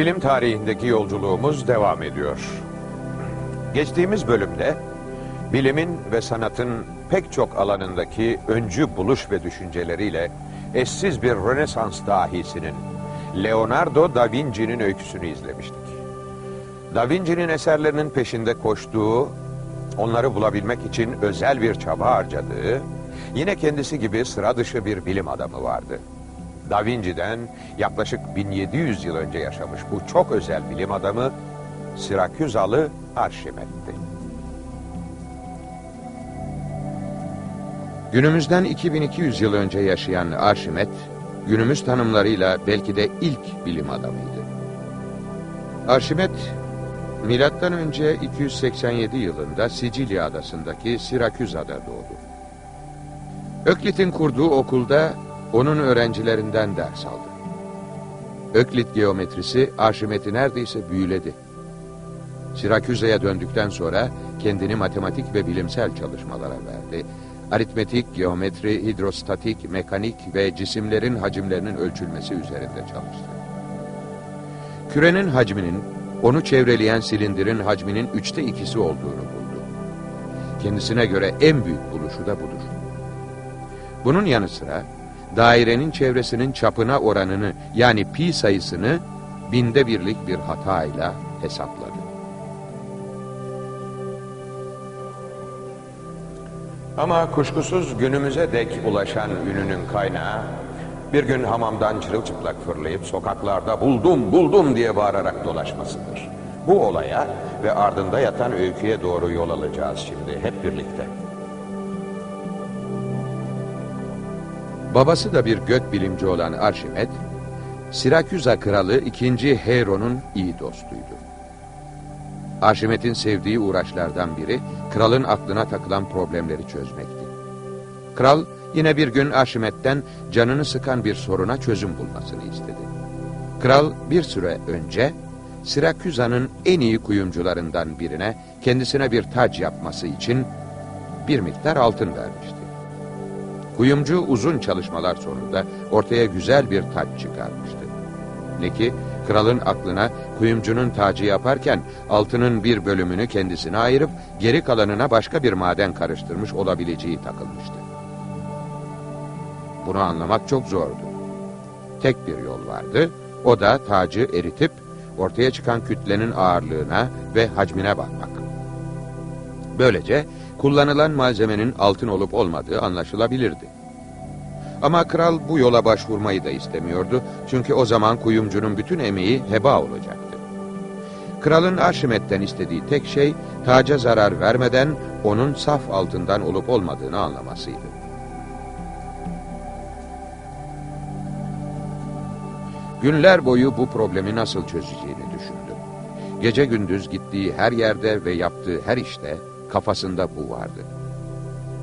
Bilim tarihindeki yolculuğumuz devam ediyor. Geçtiğimiz bölümde bilimin ve sanatın pek çok alanındaki öncü buluş ve düşünceleriyle eşsiz bir Rönesans dahisinin Leonardo da Vinci'nin öyküsünü izlemiştik. Da Vinci'nin eserlerinin peşinde koştuğu, onları bulabilmek için özel bir çaba harcadığı, yine kendisi gibi sıra dışı bir bilim adamı vardı. Da Vinci'den yaklaşık 1700 yıl önce yaşamış bu çok özel bilim adamı Siraküzalı Arşimet'ti. Günümüzden 2200 yıl önce yaşayan Arşimet, günümüz tanımlarıyla belki de ilk bilim adamıydı. Arşimet, milattan önce 287 yılında Sicilya adasındaki Siraküza'da doğdu. Öklit'in kurduğu okulda onun öğrencilerinden ders aldı. Öklit geometrisi Arşimet'i neredeyse büyüledi. Siraküza'ya döndükten sonra kendini matematik ve bilimsel çalışmalara verdi. Aritmetik, geometri, hidrostatik, mekanik ve cisimlerin hacimlerinin ölçülmesi üzerinde çalıştı. Kürenin hacminin, onu çevreleyen silindirin hacminin üçte ikisi olduğunu buldu. Kendisine göre en büyük buluşu da budur. Bunun yanı sıra, dairenin çevresinin çapına oranını yani pi sayısını binde birlik bir hatayla hesapladı. Ama kuşkusuz günümüze dek ulaşan ününün kaynağı bir gün hamamdan çırılçıplak fırlayıp sokaklarda buldum buldum diye bağırarak dolaşmasıdır. Bu olaya ve ardında yatan öyküye doğru yol alacağız şimdi hep birlikte. Babası da bir gök bilimci olan Arşimet, Siraküza kralı 2. Heron'un iyi dostuydu. Arşimet'in sevdiği uğraşlardan biri kralın aklına takılan problemleri çözmekti. Kral yine bir gün Arşimet'ten canını sıkan bir soruna çözüm bulmasını istedi. Kral bir süre önce Siraküza'nın en iyi kuyumcularından birine kendisine bir taç yapması için bir miktar altın vermişti. Kuyumcu uzun çalışmalar sonunda ortaya güzel bir taç çıkarmıştı. Ne ki kralın aklına kuyumcunun tacı yaparken altının bir bölümünü kendisine ayırıp geri kalanına başka bir maden karıştırmış olabileceği takılmıştı. Bunu anlamak çok zordu. Tek bir yol vardı, o da tacı eritip ortaya çıkan kütlenin ağırlığına ve hacmine bakmak. Böylece kullanılan malzemenin altın olup olmadığı anlaşılabilirdi. Ama kral bu yola başvurmayı da istemiyordu çünkü o zaman kuyumcunun bütün emeği heba olacaktı. Kralın Arşimet'ten istediği tek şey taca zarar vermeden onun saf altından olup olmadığını anlamasıydı. Günler boyu bu problemi nasıl çözeceğini düşündü. Gece gündüz gittiği her yerde ve yaptığı her işte kafasında bu vardı.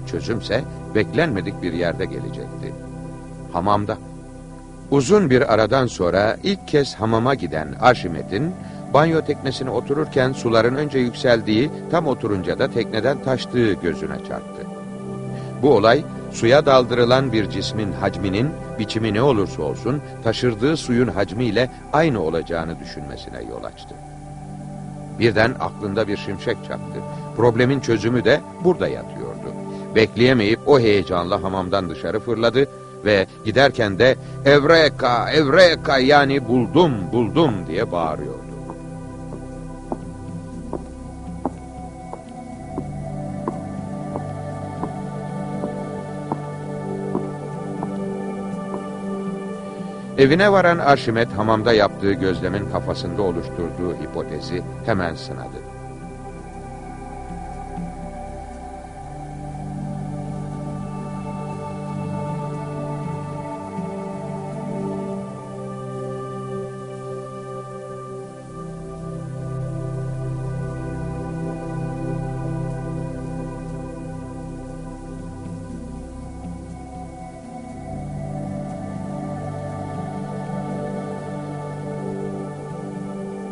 Çözümse beklenmedik bir yerde gelecekti. Hamamda. Uzun bir aradan sonra ilk kez hamama giden Arşimet'in banyo teknesine otururken suların önce yükseldiği tam oturunca da tekneden taştığı gözüne çarptı. Bu olay suya daldırılan bir cismin hacminin biçimi ne olursa olsun taşırdığı suyun hacmiyle aynı olacağını düşünmesine yol açtı. Birden aklında bir şimşek çaktı. Problemin çözümü de burada yatıyordu. Bekleyemeyip o heyecanla hamamdan dışarı fırladı ve giderken de Evreka, Evreka yani buldum, buldum diye bağırıyordu. Evine varan Arşimet hamamda yaptığı gözlemin kafasında oluşturduğu hipotezi hemen sınadı.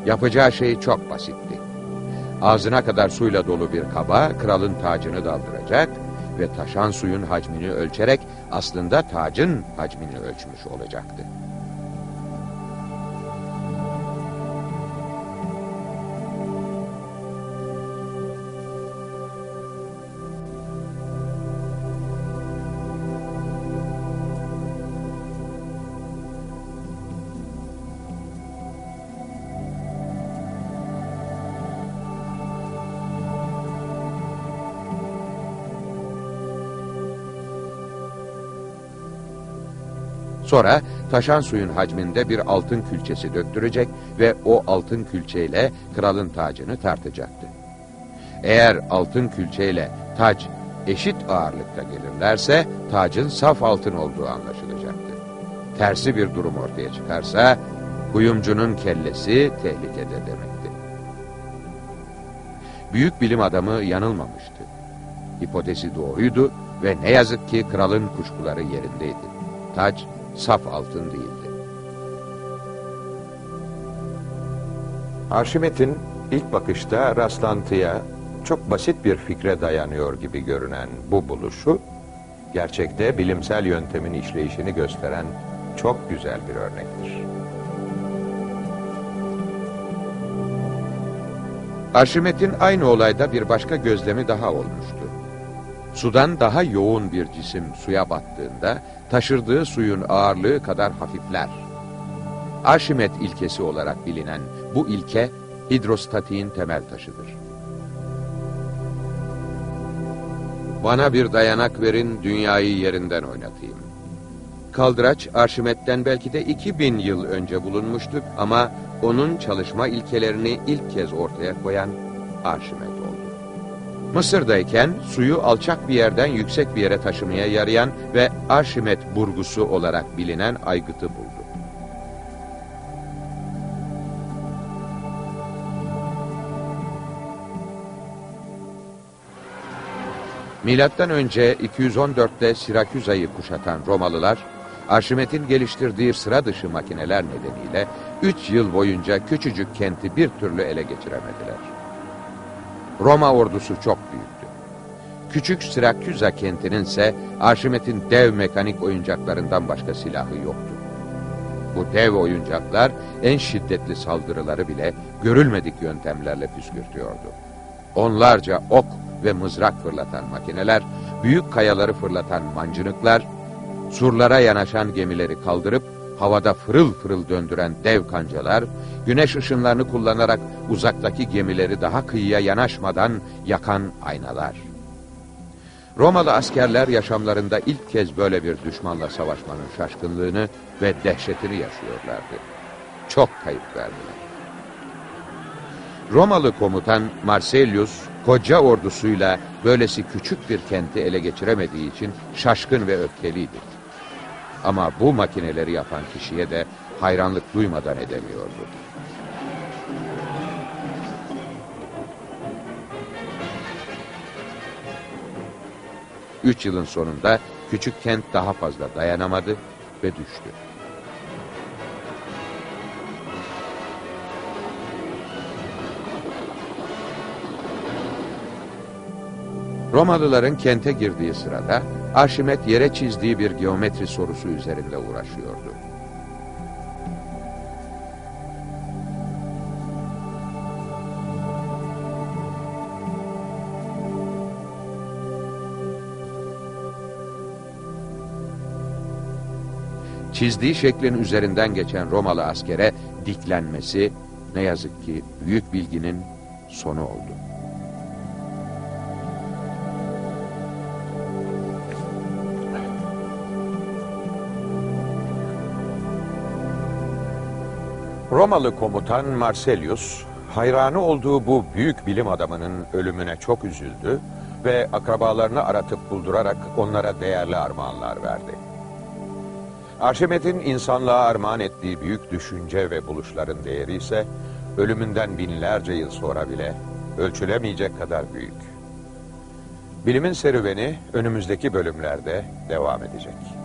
Yapacağı şey çok basitti. Ağzına kadar suyla dolu bir kaba kralın tacını daldıracak ve taşan suyun hacmini ölçerek aslında tacın hacmini ölçmüş olacaktı. Sonra taşan suyun hacminde bir altın külçesi döktürecek ve o altın külçeyle kralın tacını tartacaktı. Eğer altın külçeyle tac eşit ağırlıkta gelirlerse tacın saf altın olduğu anlaşılacaktı. Tersi bir durum ortaya çıkarsa kuyumcunun kellesi tehlikede demekti. Büyük bilim adamı yanılmamıştı. Hipotezi doğruydu ve ne yazık ki kralın kuşkuları yerindeydi. Tac saf altın değildi. Arşimet'in ilk bakışta rastlantıya çok basit bir fikre dayanıyor gibi görünen bu buluşu, gerçekte bilimsel yöntemin işleyişini gösteren çok güzel bir örnektir. Arşimet'in aynı olayda bir başka gözlemi daha olmuştu. Sudan daha yoğun bir cisim suya battığında taşırdığı suyun ağırlığı kadar hafifler. Arşimet ilkesi olarak bilinen bu ilke hidrostatiğin temel taşıdır. Bana bir dayanak verin, dünyayı yerinden oynatayım. Kaldıraç Arşimet'ten belki de 2000 yıl önce bulunmuştu ama onun çalışma ilkelerini ilk kez ortaya koyan Arşimet. Mısır'dayken suyu alçak bir yerden yüksek bir yere taşımaya yarayan ve Arşimet burgusu olarak bilinen aygıtı buldu. Milattan önce 214'te Siraküza'yı kuşatan Romalılar, Arşimet'in geliştirdiği sıra dışı makineler nedeniyle 3 yıl boyunca küçücük kenti bir türlü ele geçiremediler. Roma ordusu çok büyüktü. Küçük Siraküza kentinin ise Arşimet'in dev mekanik oyuncaklarından başka silahı yoktu. Bu dev oyuncaklar en şiddetli saldırıları bile görülmedik yöntemlerle püskürtüyordu. Onlarca ok ve mızrak fırlatan makineler, büyük kayaları fırlatan mancınıklar, surlara yanaşan gemileri kaldırıp havada fırıl fırıl döndüren dev kancalar, güneş ışınlarını kullanarak uzaktaki gemileri daha kıyıya yanaşmadan yakan aynalar. Romalı askerler yaşamlarında ilk kez böyle bir düşmanla savaşmanın şaşkınlığını ve dehşetini yaşıyorlardı. Çok kayıp verdiler. Romalı komutan Marcellus koca ordusuyla böylesi küçük bir kenti ele geçiremediği için şaşkın ve öfkeliydi. Ama bu makineleri yapan kişiye de hayranlık duymadan edemiyordu. Üç yılın sonunda küçük kent daha fazla dayanamadı ve düştü. Romalıların kente girdiği sırada Arşimet yere çizdiği bir geometri sorusu üzerinde uğraşıyordu. Çizdiği şeklin üzerinden geçen Romalı askere diklenmesi ne yazık ki büyük bilginin sonu oldu. Romalı komutan Marcellus, hayranı olduğu bu büyük bilim adamının ölümüne çok üzüldü ve akrabalarını aratıp buldurarak onlara değerli armağanlar verdi. Arşimet'in insanlığa armağan ettiği büyük düşünce ve buluşların değeri ise ölümünden binlerce yıl sonra bile ölçülemeyecek kadar büyük. Bilimin serüveni önümüzdeki bölümlerde devam edecek.